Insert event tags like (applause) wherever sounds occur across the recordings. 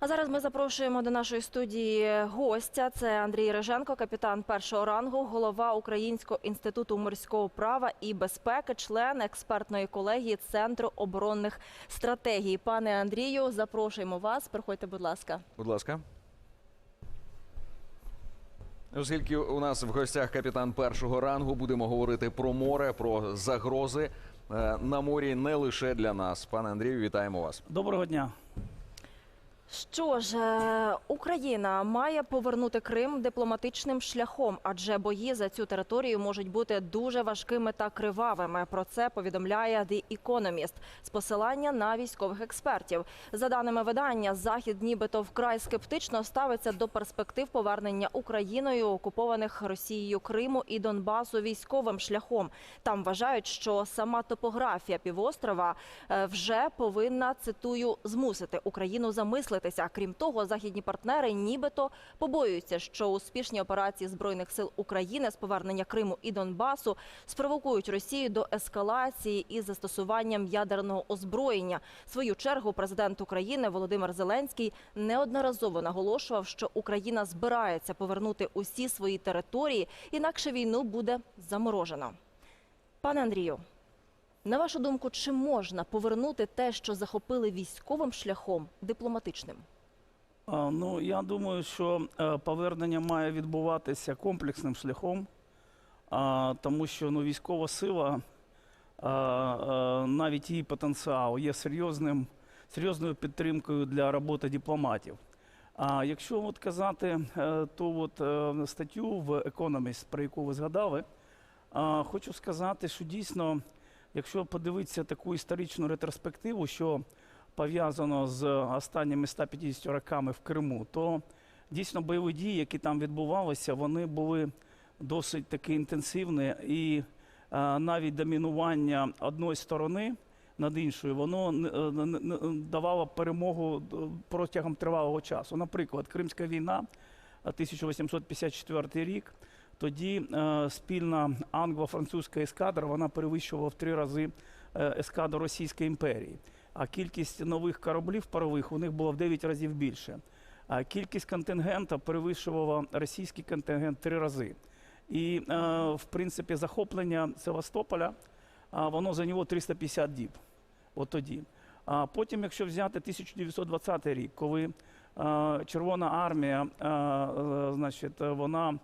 А зараз ми запрошуємо до нашої студії гостя. Це Андрій Реженко, капітан першого рангу, голова Українського інституту морського права і безпеки, член експертної колегії Центру оборонних стратегій. Пане Андрію, запрошуємо вас. Приходьте, будь ласка. Будь ласка. Оскільки у нас в гостях капітан першого рангу, будемо говорити про море, про загрози е, на морі не лише для нас. Пане Андрію, вітаємо вас. Доброго дня. Що ж, е, Україна має повернути Крим дипломатичним шляхом, адже бої за цю територію можуть бути дуже важкими та кривавими. Про це повідомляє The Economist з посилання на військових експертів. За даними видання, захід нібито вкрай скептично ставиться до перспектив повернення Україною окупованих Росією Криму і Донбасу військовим шляхом. Там вважають, що сама топографія півострова е, вже повинна цитую змусити Україну замислитися. Крім того, західні партнери нібито побоюються, що успішні операції збройних сил України з повернення Криму і Донбасу спровокують Росію до ескалації із застосуванням ядерного озброєння. В свою чергу президент України Володимир Зеленський неодноразово наголошував, що Україна збирається повернути усі свої території, інакше війну буде заморожено. Пане Андрію, на вашу думку, чи можна повернути те, що захопили військовим шляхом, дипломатичним? Ну, я думаю, що е, повернення має відбуватися комплексним шляхом, тому що ну, військова сила, навіть її потенціал є серйозним, серйозною підтримкою для роботи дипломатів. А якщо от казати е, ту от, е, статтю в Economist, про яку ви згадали, хочу сказати, що дійсно, якщо подивитися таку історичну ретроспективу, що пов'язано з останніми 150 роками в Криму, то дійсно бойові дії, які там відбувалися, вони були досить таки інтенсивні, і е, навіть домінування одної сторони над іншою, воно е, давало перемогу е, протягом тривалого часу. Наприклад, Кримська війна е, 1854 рік. Тоді е, спільна англо-французька ескадра вона перевищувала в три рази е, ескадру Російської імперії. А кількість нових кораблів парових у них було в 9 разів більше. А кількість контингенту перевищувала російський контингент три рази. І, е, в принципі, захоплення Севастополя воно зайняло 350 діб. От тоді. А потім, якщо взяти 1920 рік, коли Червона армія, значить, вона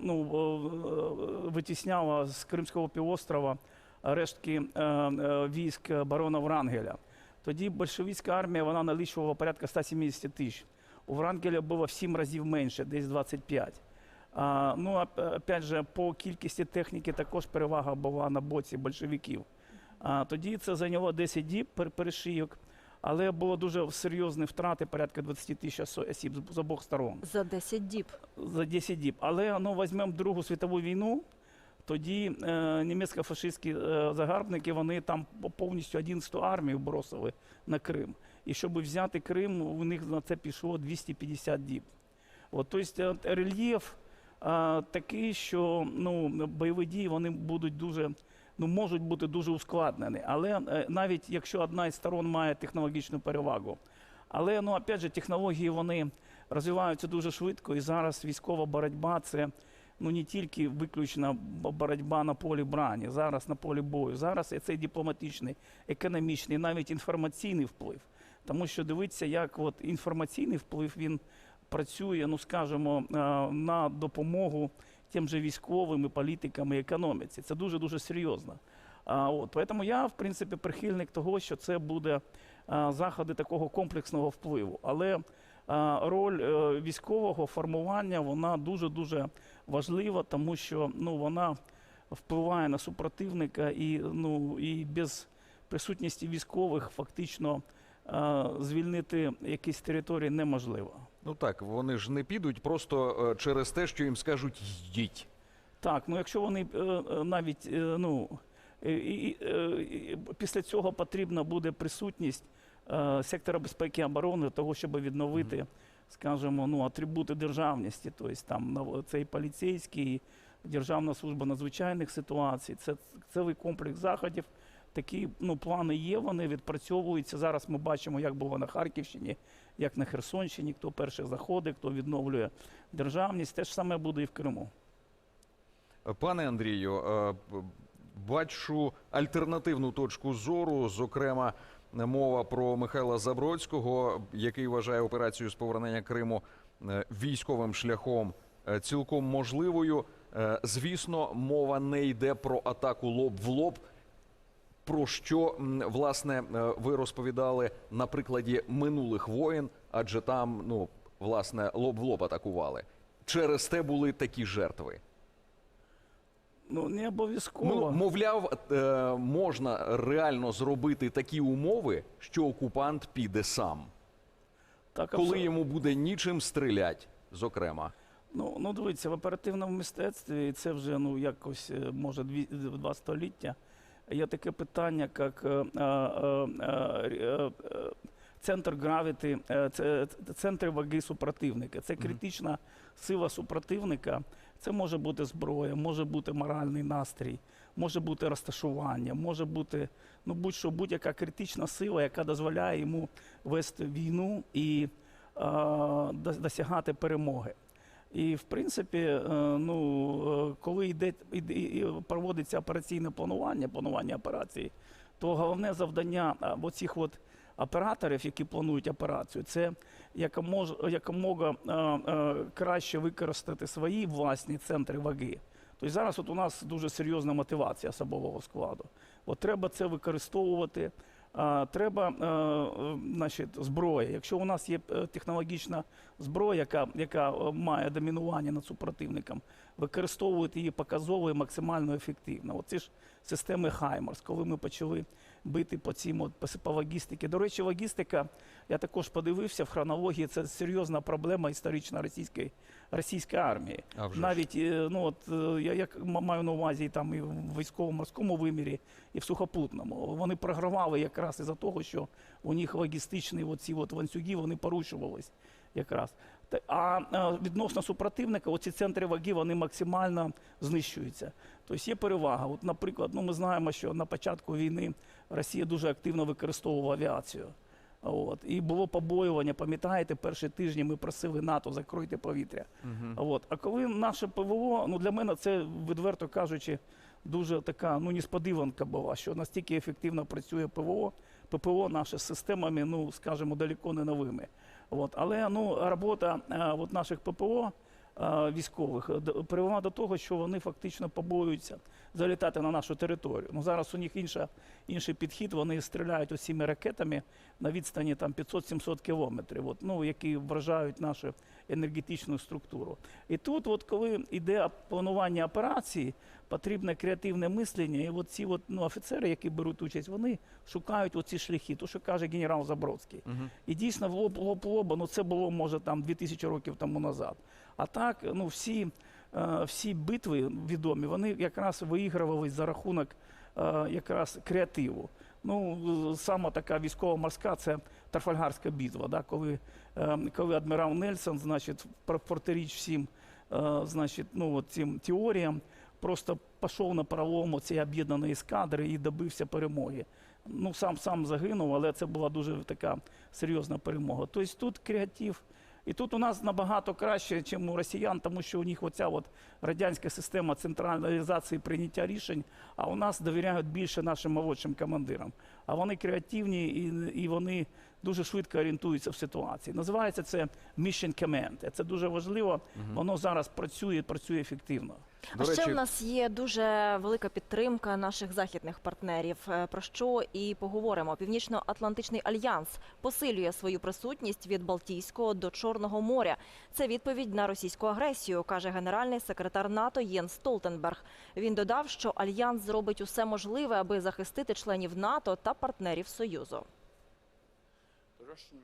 ну, е, е, витісняла з Кримського півострова рештки е, е, військ барона Врангеля. Тоді большевицька армія вона налічувала порядка 170 тисяч. У Врангеля було в 7 разів менше, десь 25. А, ну, опять же, по кількості техніки також перевага була на боці большевиків. А, тоді це зайняло 10 діб пер- перешийок, але було дуже серйозні втрати, порядка 20 тисяч осіб з- обох сторон За 10 діб. за 10 діб. Але ну, візьмемо Другу світову війну, тоді е, німецько-фашистські е, загарбники вони там по- повністю 11 армію бросили на Крим. І щоб взяти Крим, у них на це пішло 250 діб. От, тобто е, рельєф е, такий, що ну, бойові дії вони будуть дуже, ну, можуть бути дуже ускладнені. Але е, навіть якщо одна із сторон має технологічну перевагу. Але ну, опять же, технології вони розвиваються дуже швидко, і зараз військова боротьба це ну не тільки виключна боротьба на полі брані, зараз на полі бою. Зараз і це дипломатичний, економічний, навіть інформаційний вплив. Тому що дивіться, як от інформаційний вплив він працює, ну скажімо, е, на допомогу тим же військовим і політикам і економіці. Це дуже дуже серйозно. А, от, тому я, в принципі, прихильник того, що це буде а, заходи такого комплексного впливу. Але а, роль е, військового формування вона дуже дуже важлива, тому що ну, вона впливає на супротивника і, ну, і без присутності військових фактично а, звільнити якісь території неможливо. Ну так, вони ж не підуть просто е, через те, що їм скажуть йдіть. Так, ну якщо вони е, е, навіть ну, і, і, і після цього потрібна буде присутність е, сектора безпеки і оборони для того, щоб відновити, скажімо, ну, атрибути державності, тобто там нав- це і поліцейський, Державна служба надзвичайних ситуацій, це цілий комплекс заходів. Такі ну, плани є, вони відпрацьовуються. Зараз ми бачимо, як було на Харківщині, як на Херсонщині, хто перший заходить, хто відновлює державність. Те ж саме буде і в Криму. Пане Андрію, е, бачу альтернативну точку зору. Зокрема, мова про Михайла Забродського, який вважає операцію з повернення Криму е, військовим шляхом е, цілком можливою. Звісно, мова не йде про атаку лоб в лоб. Про що власне е, ви розповідали на прикладі минулих воєн, адже там, ну власне, лоб в лоб атакували. Через те були такі жертви. Ну не Ну, обов'язково. мовляв, е, можна реально зробити такі умови, що окупант піде сам, так, коли абсолютно. йому буде нічим стрілять, зокрема. Ну, ну дивіться, в оперативному мистецтві, і це вже ну, якось, е, може, два століття, є таке питання, як е, е, е, центр гравіти, це, це центр ваги супротивника. Це критична сила супротивника. Це може бути зброя, може бути моральний настрій, може бути розташування, може бути ну, будь-що, будь-яка критична сила, яка дозволяє йому вести війну і е, досягати перемоги. І в принципі, е, ну, е, коли йде, проводиться операційне планування, планування операції, то головне завдання оцих от операторів, які планують операцію, це якомога е, е, краще використати свої власні центри ваги. Тобто зараз от у нас дуже серйозна мотивація особового складу. От треба це використовувати. Треба е, значить, зброя. Якщо у нас є е, технологічна зброя, яка, яка е, має домінування над супротивником, використовувати її показово і максимально ефективно. Оці ж системи Хаймарс, коли ми почали бити по цим от, по, логістиці. До речі, логістика, я також подивився в хронології, це серйозна проблема історична російської, російської армії. А вже. Навіть е, ну от е, я як маю на увазі там і в військово-морському вимірі, і в сухопутному. Вони програвали якраз із-за того, що у них логістичні оці от ланцюги вони порушувались якраз. А відносно супротивника, оці центри ваги вони максимально знищуються. Тобто є перевага. От, наприклад, ну ми знаємо, що на початку війни Росія дуже активно використовувала авіацію. От. І було побоювання, пам'ятаєте, перші тижні ми просили НАТО закройте повітря. От. А коли наше ПВО, ну для мене це, відверто кажучи, дуже така ну, несподіванка була, що настільки ефективно працює ПВО, ППО наше з системами, ну, скажімо, далеко не новими. От. Але ну, робота е, от наших ППО військових е, привела до того, що вони фактично побоюються залітати на нашу територію. Ну, зараз у них інша, інший підхід, вони стріляють оціми ракетами на відстані там 500-700 кілометрів, от, ну, які вражають нашу енергетичну структуру. І тут, от, коли йде планування операції, потрібне креативне мислення, і от ці от, ну, офіцери, які беруть участь, вони шукають оці шляхи, то, що каже генерал Забродський. І дійсно, в лоб, лоб, лоба, ну це було, може, там 2000 років тому назад. А так, ну, всі, е, всі битви відомі, вони якраз виігрувались за рахунок е, якраз креативу. Ну, сама така військово-морська це Трафальгарська битва, да, коли, е, коли адмірал Нельсон, значить, про- протиріч всім значить, ну, от цим теоріям, просто пішов на пролом цієї об'єднаної ескадри і добився перемоги. Ну, сам сам загинув, але це була дуже така серйозна перемога. Тобто тут креатив. І тут у нас набагато краще, ніж у росіян, тому що у них оця от радянська система централізації прийняття рішень, а у нас довіряють більше нашим молодшим командирам. А вони креативні і, і вони дуже швидко орієнтуються в ситуації. Називається це Mission Command. Це дуже важливо. Воно зараз працює, працює ефективно. До а ще речі, в нас є дуже велика підтримка наших західних партнерів. е, Про що і поговоримо. Північно-Атлантичний альянс посилює свою присутність від Балтійського до Чорного моря. Це відповідь на російську агресію, каже генеральний секретар НАТО Єнс Столтенберг. Він додав, що альянс зробить усе можливе, аби захистити членів НАТО та партнерів союзу.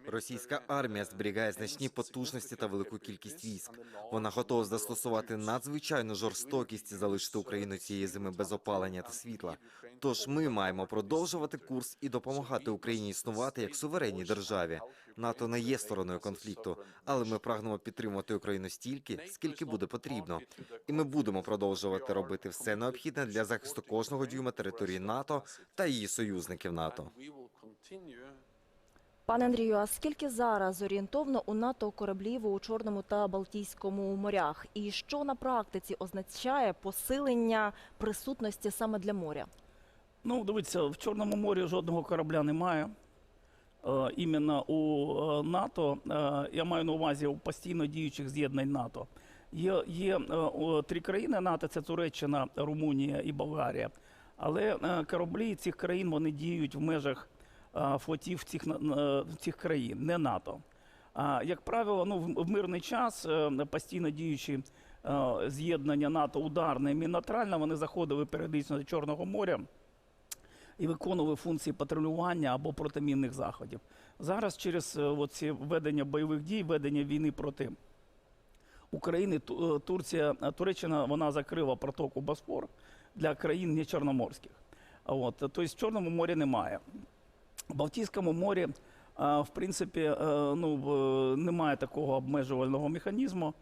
Російська армія зберігає значні потужності та велику кількість військ. Вона готова застосувати надзвичайну жорстокість і залишити Україну цієї зими без опалення та світла. Тож ми маємо продовжувати курс і допомагати Україні існувати як суверенній державі. НАТО не є стороною конфлікту, але ми прагнемо підтримувати Україну стільки, скільки буде потрібно. І ми будемо продовжувати робити все необхідне для захисту кожного дюйма території НАТО та її союзників НАТО. Пане Андрію, а скільки зараз орієнтовно у НАТО кораблів у Чорному та Балтійському морях? І що на практиці означає посилення присутності саме для моря? Ну, дивіться, в Чорному морі жодного корабля немає. Е, іменно у е, НАТО, е, я маю на увазі у постійно діючих з'єднань НАТО. Є, є три країни НАТО: це Туреччина, Румунія і Болгарія. Але кораблі цих країн вони діють в межах флотів цих, цих країн, не НАТО. А як правило, ну, в мирний час е, постійно діючі е, з'єднання НАТО ударне і мінотральне, вони заходили періодично до Чорного моря і виконували функції патрулювання або протимінних заходів. Зараз через е, оці ведення бойових дій, ведення війни проти України, е, Турція, е, Туреччина вона закрила протоку Босфор для країн не чорноморських. От, тобто в Чорному морі немає. Балтійському морі, в принципі, е, ну, немає такого обмежувального механізму.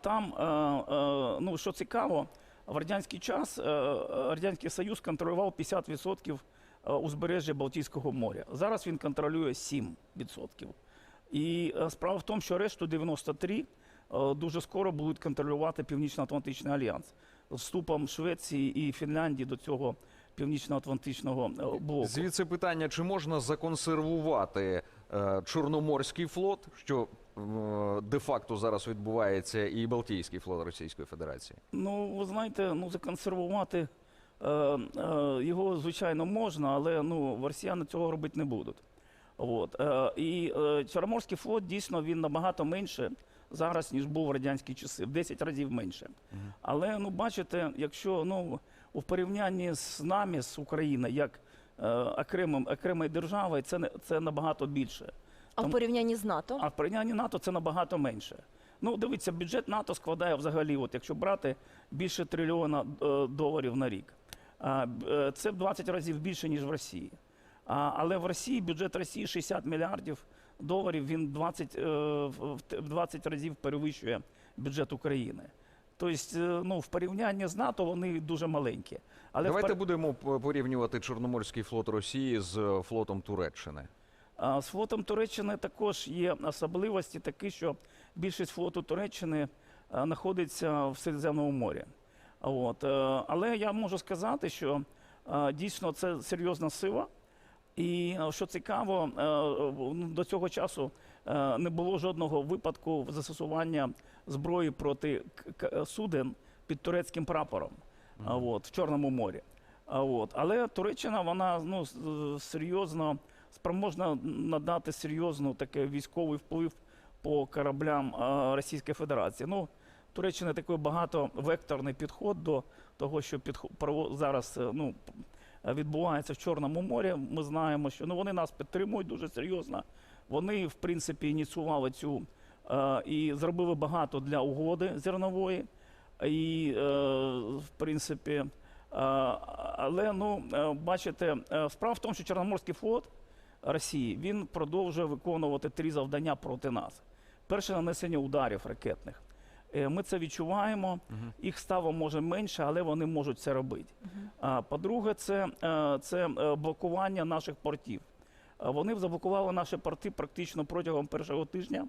Там, е, е, ну, що цікаво, в радянський час е, Радянський Союз контролював 50% е, узбережжя Балтійського моря. Зараз він контролює 7%. І е, справа в тому, що решту 93 е, дуже скоро будуть контролювати Північно-Атлантичний альянс вступом Швеції і Фінляндії до цього Північно-Атлантичного е, блоку. Звідси питання: чи можна законсервувати е, Чорноморський флот, що е, де-факто зараз відбувається, і Балтійський флот Російської Федерації? Ну, ви знаєте, ну законсервувати е, е, його, звичайно, можна, але ну, росіяни цього робити не будуть. От. Е, і е, Чорноморський флот дійсно він набагато менше зараз, ніж був в радянські часи, в 10 разів менше. Але ну, бачите, якщо ну, у порівнянні з нами, з Україною, як е, окремим, окремою державою, це, не- це набагато більше. А в порівнянні з НАТО? А в порівнянні НАТО це набагато менше. Ну, дивіться, бюджет НАТО складає взагалі, от якщо брати більше трильйона е, доларів на рік. А, е, це в 20 разів більше, ніж в Росії. А, але в Росії бюджет Росії 60 мільярдів доларів, він 20, е, в в 20 разів перевищує бюджет України. Тобто, е, ну, в порівнянні з НАТО вони дуже маленькі. Але Давайте пор- будемо порівнювати Чорноморський флот Росії з е, флотом Туреччини. А З флотом Туреччини також є особливості такі, що більшість флоту Туреччини е, знаходиться в Середземному морі. От. Але я можу сказати, що дійсно це серйозна сила. І що цікаво, до цього часу не було жодного випадку застосування зброї проти суден під турецьким прапором а, от, в Чорному морі. От. Але Туреччина вона ну, серйозно спроможна надати серйозну таке військовий вплив по кораблям Російської Федерації. Ну, Туреччина такий багатовекторний підход до того, що підхо- зараз е, ну, відбувається в Чорному морі. Ми знаємо, що ну, вони нас підтримують дуже серйозно. Вони, в принципі, ініціювали цю е, і зробили багато для угоди зернової. І, е, в принципі, е, але ну, е, бачите, е, справа в тому, що Чорноморський флот Росії він продовжує виконувати три завдання проти нас. Перше нанесення ударів ракетних. Е, Ми це відчуваємо. Їх стало може менше, але вони можуть це робити. А по-друге, це, це блокування наших портів. Е, Вони заблокували наші порти практично протягом першого тижня е,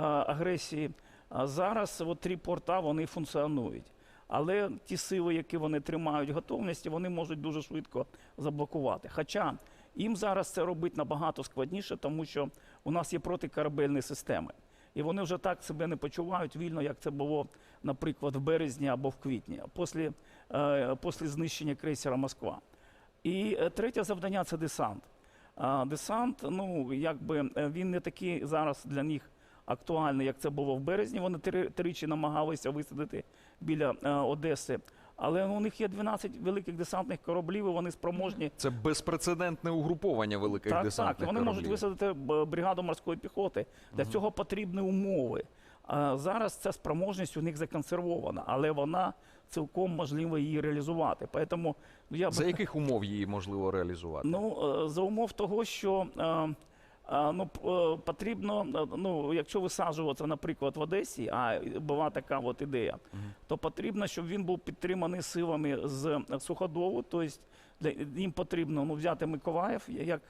агресії. А зараз от три порта вони функціонують. Але ті сили, які вони тримають готовності, вони можуть дуже швидко заблокувати. Хоча їм зараз це робити набагато складніше, тому що у нас є протикорабельні системи. І вони вже так себе не почувають вільно, як це було, наприклад, в березні або в квітні, після, е, після знищення крейсера Москва. І третє завдання це десант. Десант, ну якби е, він не такий зараз для них актуальний, як це було в березні. Вони три, тричі намагалися висадити біля е, Одеси. Але у них є 12 великих десантних кораблів, і вони спроможні Це безпрецедентне угруповання великих так, десантних так. і Вони кораблів. можуть висадити бригаду морської піхоти. Для цього потрібні умови. Зараз ця спроможність у них законсервована, але вона цілком можливо її реалізувати. Поэтому ну, я б- За яких умов її можливо реалізувати? Ну, е, за умов того, що е, е, ну, потрібно, ну, якщо висаджуватися, наприклад, в Одесі, а була така от ідея, то потрібно, щоб він був підтриманий силами з суходолу. Тобто їм потрібно ну, взяти Миколаїв як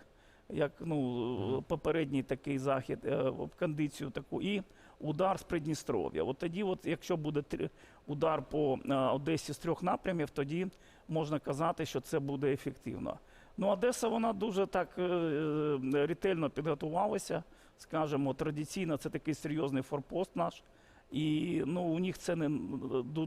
як ну, попередній такий захід, в кондицію таку, і удар з Придністров'я. От тоді, от, якщо буде удар по е, Одесі з трьох напрямів, тоді можна казати, що це буде ефективно. Ну, Одеса, вона дуже так е, е, ретельно підготувалася, скажімо, традиційно це такий серйозний форпост наш. І ну, у них це не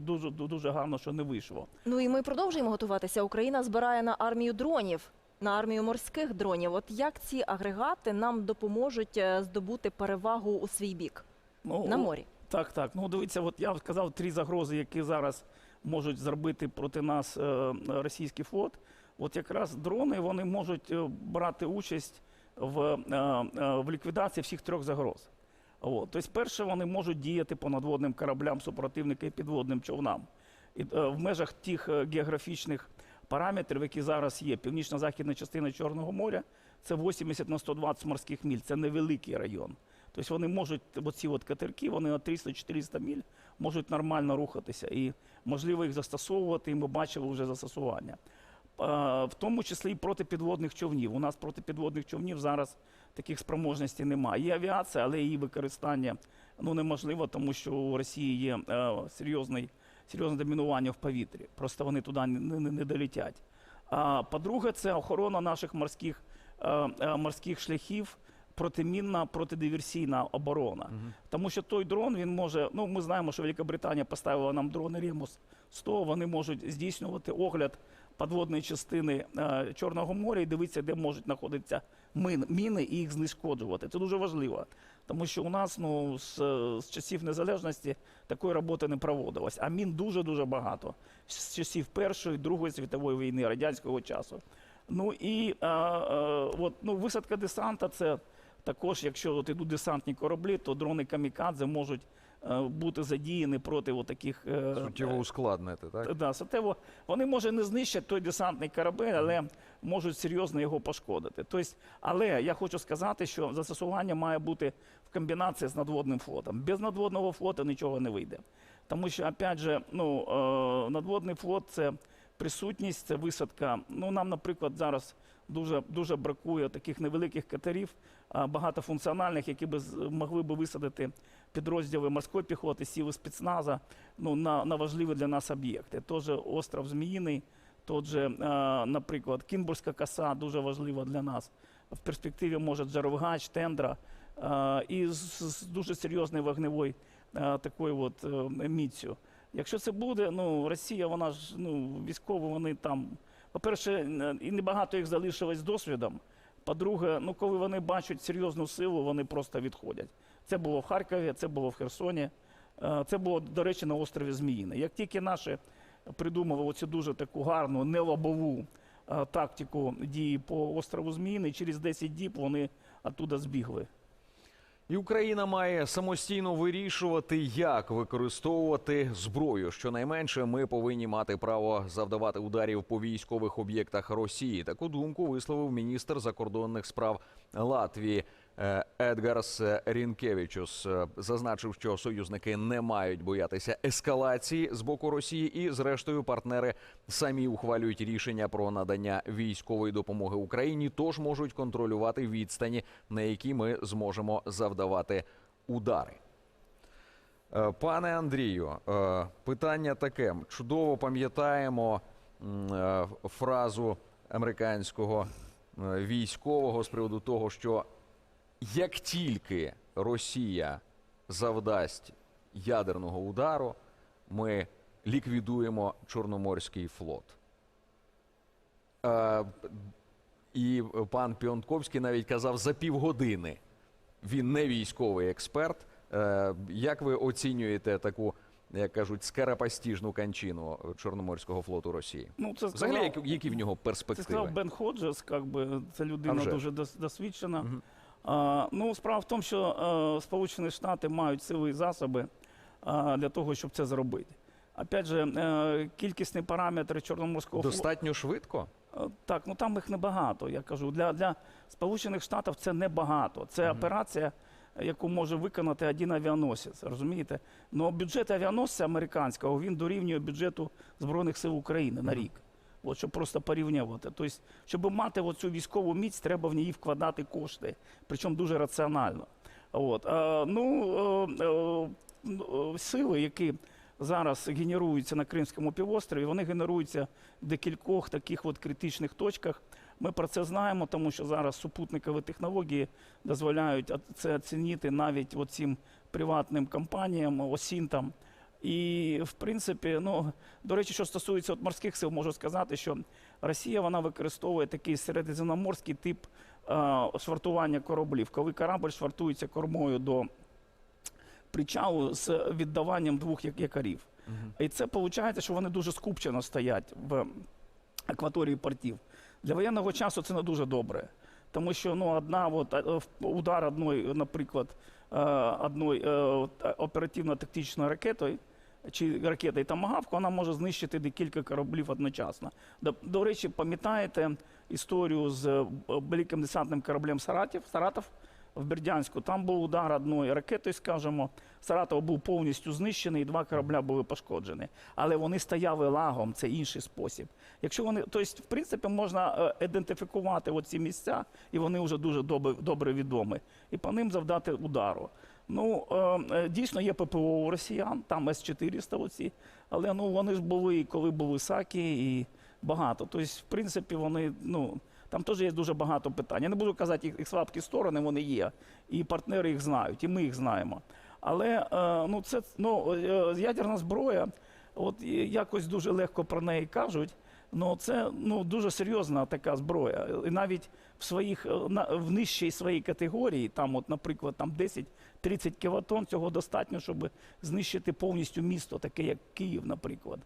дуже, дуже гарно, що не вийшло. Ну і ми продовжуємо готуватися. Україна збирає на армію дронів, на армію морських дронів. От як ці агрегати нам допоможуть здобути перевагу у свій бік Ну, на морі? Так, так. Ну дивіться, от я сказав три загрози, які зараз можуть зробити проти нас е, російський флот. От якраз дрони вони можуть е, брати участь в, е, е, в ліквідації всіх трьох загроз. От. Тобто, перше, вони можуть діяти по надводним кораблям супротивника і підводним човнам. І, е, в межах тих е, географічних параметрів, які зараз є. Північно-західна частина Чорного моря це 80 на 120 морських міль. Це невеликий район. Тобто вони можуть, оці от катерки, вони на 300-400 міль можуть нормально рухатися. І можливо їх застосовувати, і ми бачили вже застосування. В тому числі і проти підводних човнів. У нас проти підводних човнів зараз таких спроможностей немає. Є авіація, але її використання ну, неможливо, тому що у Росії є е, серйозний, серйозне домінування в повітрі. Просто вони туди не, не, не долетять. А по-друге, це охорона наших морських, е, е, морських шляхів, протимінна, протидиверсійна оборона. Тому що той дрон він може. Ну, ми знаємо, що Великобританія поставила нам дрони Ремус 100, вони можуть здійснювати огляд подводної частини е, Чорного моря і дивитися, де можуть знаходитися міни і їх знешкоджувати. Це дуже важливо. Тому що у нас ну, з, з часів незалежності такої роботи не проводилось. А мін дуже-дуже багато. З часів Першої, Другої світової війни, радянського часу. Ну і е, е, от, ну, висадка десанта це також, якщо от ідуть десантні кораблі, то дрони камікадзе можуть е, бути задіяні проти от таких е, Суттєво ускладнити, так? Да, суттєво. Вони може не знищать той десантний корабель, але можуть серйозно його пошкодити. Тобто, але я хочу сказати, що застосування має бути в комбінації з надводним флотом. Без надводного флоту нічого не вийде. Тому що, опять же, ну, е, надводний флот це присутність, це висадка. Ну, нам, наприклад, зараз дуже, дуже бракує таких невеликих катерів, багатофункціональних, які з- могли би висадити підрозділи морської піхоти, сили спецназа ну, на, на важливі для нас об'єкти. Тож остров Зміїний, тот же, наприклад, Кінбурзька коса дуже важлива для нас. В перспективі може Джаровгач, Тендра і з, дуже серйозною вогневою такою от, е, міцю. Якщо це буде, ну Росія, вона ж ну військово, вони там. По-перше, е, і небагато їх залишилось з досвідом. По-друге, ну коли вони бачать серйозну силу, вони просто відходять. Це було в Харкові, це було в Херсоні, е, це було, до речі, на острові Зміїне. Як тільки наші придумали оцю дуже таку гарну, нелобову е, тактику дії по острову Зміїний, через 10 діб вони оттуда збігли. І Україна має самостійно вирішувати, як використовувати зброю. Щонайменше ми повинні мати право завдавати ударів по військових об'єктах Росії. Таку думку висловив міністр закордонних справ Латвії Едгарс Рінкевичус. Е, Зазначив, що союзники не мають боятися ескалації з боку Росії, і зрештою партнери самі ухвалюють рішення про надання військової допомоги Україні, тож можуть контролювати відстані, на які ми зможемо завдавати удари. Е, Пане Андрію, е, питання таке. Чудово пам'ятаємо е, фразу американського е, військового з приводу того, що як тільки Росія завдасть ядерного удару, ми ліквідуємо Чорноморський флот. Е, І пан Піонтковський навіть казав за півгодини. Він не військовий експерт. Е, Як ви оцінюєте таку, як кажуть, скарапастіжну кончину Чорноморського флоту Росії? Ну, це Взагалі, сказав, які, які в нього це перспективи? сказав Бен Ходжес, как би, це людина дуже дос- досвідчена. Мгм. Ну, справа в тому, що е, Сполучені Штати мають сили і засоби для того, щоб це зробити. Опять же, е, кількісні параметри Чорноморського флоту. Достатньо швидко? Е, Так, ну там їх небагато. Я кажу, для, для Сполучених Штатів це небагато. Це операція, яку може виконати один авіаносець. Розумієте? Ну бюджет авіаносця американського він дорівнює бюджету Збройних сил України на рік. От, щоб просто порівнювати. Тобто, щоб мати оцю військову міць, треба в неї вкладати кошти, причому дуже раціонально. От. А, ну, е, е, ну, е, сили, які зараз генеруються на Кримському півострові, вони генеруються в декількох таких от критичних точках. Ми про це знаємо, тому що зараз супутникові технології дозволяють це оцінити навіть цим приватним компаніям, осінтам. І, в принципі, ну, до речі, що стосується от морських сил, можу сказати, що Росія вона використовує такий середземноморський тип е, швартування кораблів, коли корабль швартується кормою до причалу з віддаванням двох як- якорів. І це виходить, що вони дуже скупчено стоять в акваторії портів. Для воєнного часу це не дуже добре. Тому що ну, одна, от, е, удар одної, наприклад, е, одної е, оперативно-тактичною ракетою чи ракетою Томагавк, вона може знищити декілька кораблів одночасно. До, до речі, пам'ятаєте історію з е, великим десантним кораблем Саратів, Саратов в Бердянську? Там був удар одною ракетою, скажімо. Саратов був повністю знищений, і два корабля були пошкоджені. Але вони стояли лагом, це інший спосіб. Якщо вони, тобто, в принципі, можна е, ідентифікувати оці місця, і вони вже дуже добре відомі, і по ним завдати удару. Ну, е, е, дійсно є ППО у росіян, там С-400 оці, але ну, вони ж були, коли були САКі, і багато. Тобто, в принципі, вони, ну, там теж є дуже багато питань. Я не буду казати, їх, їх слабкі сторони, вони є, і партнери їх знають, і ми їх знаємо. Але е, ну, це ну, ядерна зброя, от якось дуже легко про неї кажуть. Ну, це ну, дуже серйозна така зброя. І навіть в своїх е, на, в нижчій своїй категорії, там, от, наприклад, там 10-30 кілотон, цього достатньо, щоб знищити повністю місто, таке як Київ, наприклад.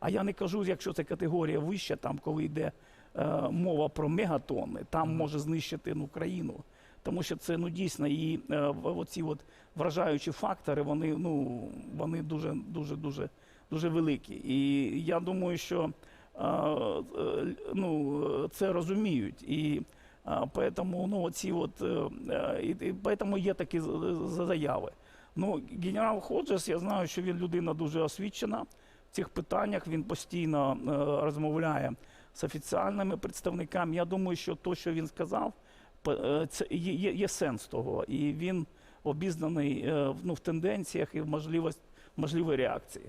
А я не кажу, якщо це категорія вища, там, коли йде е, мова про мегатонни, там може знищити ну, країну. Тому що це ну дійсно і е, оці от вражаючі фактори, вони ну вони дуже дуже дуже дуже великі. І я думаю, що ну, е, це розуміють. І поэтому, ну, оці от, е, е, і, поэтому є такі заяви. Ну, генерал Ходжес, я знаю, що він людина дуже освічена в цих питаннях. Він постійно розмовляє з офіціальними представниками. Я думаю, що то, що він сказав, це є, є, є сенс того. І він обізнаний ну, в тенденціях і в можливість, можливій реакції.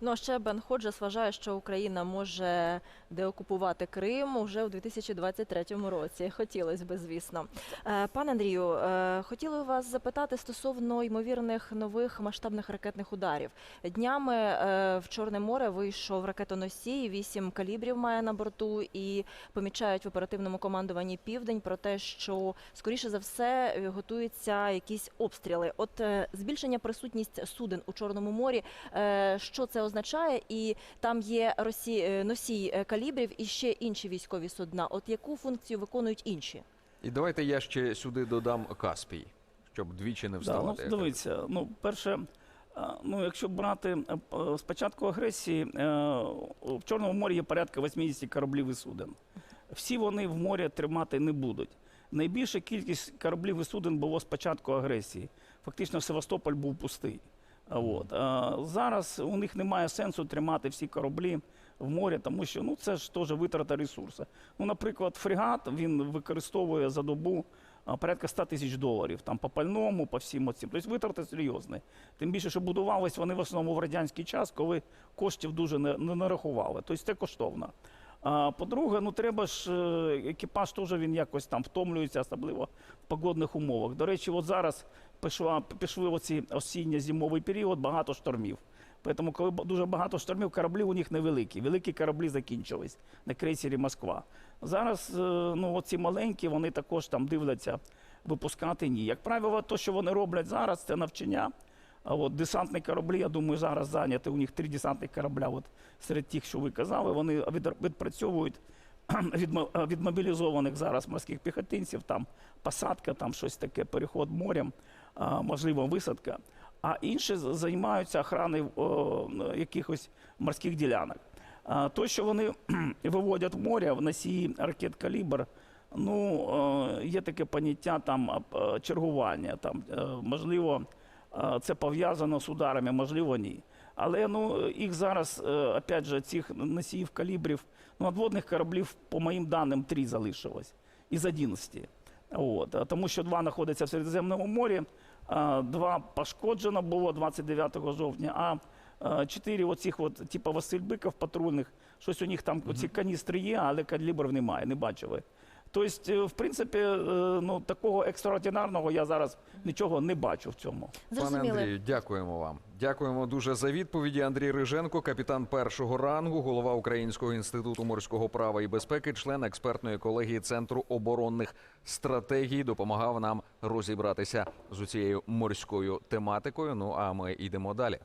Ну а ще Бен Ходжес вважає, що Україна може деокупувати Крим уже у 2023 році. Хотілося б, звісно. Е, Пане Андрію, е, хотіли вас запитати стосовно ймовірних нових масштабних ракетних ударів. Днями е, в Чорне море вийшов ракетоносій, вісім калібрів має на борту, і помічають в оперативному командуванні Південь про те, що скоріше за все готуються якісь обстріли. От збільшення присутність суден у Чорному морі, е, що це означає? І там є росі... е, носій е, калібрів і ще інші військові судна. От яку функцію виконують інші? І давайте я ще сюди додам Каспій, щоб двічі не Да, вставати. ну, дивіться, ну, перше, ну, якщо брати е, п- з початку агресії, в Чорному морі є порядка 80 кораблів і суден. Всі вони в морі тримати не будуть. Найбільша кількість кораблів і суден було з початку агресії. Фактично Севастополь був пустий. От. А зараз у них немає сенсу тримати всі кораблі в морі, тому що ну, це ж теж витрата ресурсу. Ну, наприклад, фрегат він використовує за добу порядка 100 тисяч доларів там, по пальному, по всім оцім. Тобто витрати серйозні. Тим більше, що будувались вони в основному в радянський час, коли коштів дуже не, не нарахували. Тобто це коштовно. А, по-друге, ну треба ж е, екіпаж теж він якось там втомлюється, особливо в погодних умовах. До речі, от зараз пішла, пішли оці осінньо-зимовий період, багато штормів. Тому, коли дуже багато штормів, кораблі у них невеликі. Великі кораблі закінчились на крейсері Москва. Зараз е, ну, оці маленькі, вони також там дивляться випускати ні. Як правило, то, що вони роблять зараз, це навчання. А от десантні кораблі, я думаю, зараз зайняті. У них три десантні корабля. От серед тих, що ви казали, вони відпрацьовують (clears throat) від, зараз морських піхотинців, там посадка, там щось таке, переход морем, можливо, висадка. А інші займаються охраною якихось морських ділянок. То, що вони (clears throat) виводять в море в носії ракет калібр, ну, є таке поняття там е, чергування. Там, е, можливо, це пов'язано з ударами, можливо, ні. Але ну, їх зараз, е, опять же, цих носіїв калібрів, ну, надводних кораблів, по моїм даним, три залишилось із 11. От, тому що два знаходяться в Середземному морі, два пошкоджено було 29 жовтня, а чотири оцих, от, типу Василь Биков патрульних, щось у них там ці каністри є, але калібрів немає, не бачили. Тобто, е, в принципі, е, ну, такого екстраординарного я зараз нічого не бачу в цьому. Пане Андрію, дякуємо вам. Дякуємо дуже за відповіді. Андрій Риженко, капітан першого рангу, голова Українського інституту морського права і безпеки, член експертної колегії Центру оборонних стратегій, допомагав нам розібратися з цією морською тематикою. Ну а ми йдемо далі.